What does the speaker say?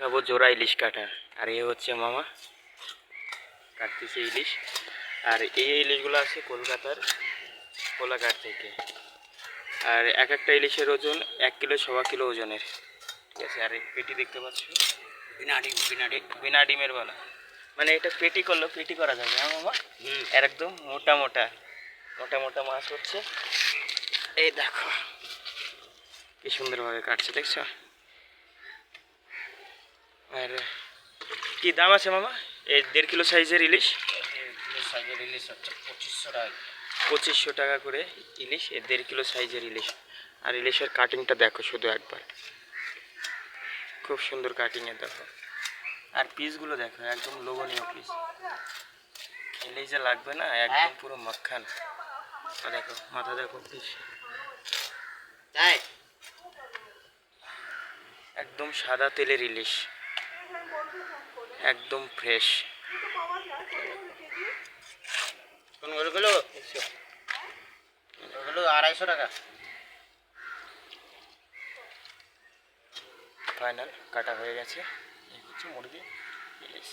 খাব জোড়া ইলিশ কাটা আর এ হচ্ছে মামা কাটতেছে ইলিশ। আর এই ইলিশগুলো আছে কলকাতার কোলাঘাট থেকে। আর এক একটা ইলিশের ওজন এক কিলো সবা কিলো ওজনের। ঠিক আছে আর এই পেটি দেখতে পাচ্ছ? বিনা ডিম বিনা ডিম। বিনা ডিমের বলা। মানে এটা পেটি করলেও পেটি করা যাবে হ্যাঁ মামা? হুম। এর একদম মোটা মোটা মোটা মোটা মাছ হচ্ছে। এই দেখো। কি সুন্দরভাবে কাটছে দেখছ? আর কি দাম আছে মামা? এই দেড় কিলো সাইজের ইলিশ। সাইজের ইলিশ হচ্ছে পঁচিশশো টাকা পঁচিশশো টাকা করে ইলিশ এ দেড় কিলো সাইজের ইলিশ। আর ইলিশের কাটিংটা দেখো শুধু একবার। খুব সুন্দর কাটিংয়ে দেখো। আর পিসগুলো দেখো একদম লোভনীয় পিস। খেলেই যে লাগবে না একদম পুরো মাখান। দেখো মাথা দেখো পিস। তাই? একদম সাদা তেলের ইলিশ। একদম ফ্রেশ কোন ওগুলো ওগুলো আড়াইশো টাকা। ফাইনাল কাটা হয়ে গেছে। এই হচ্ছে মুরগি। ইলিশ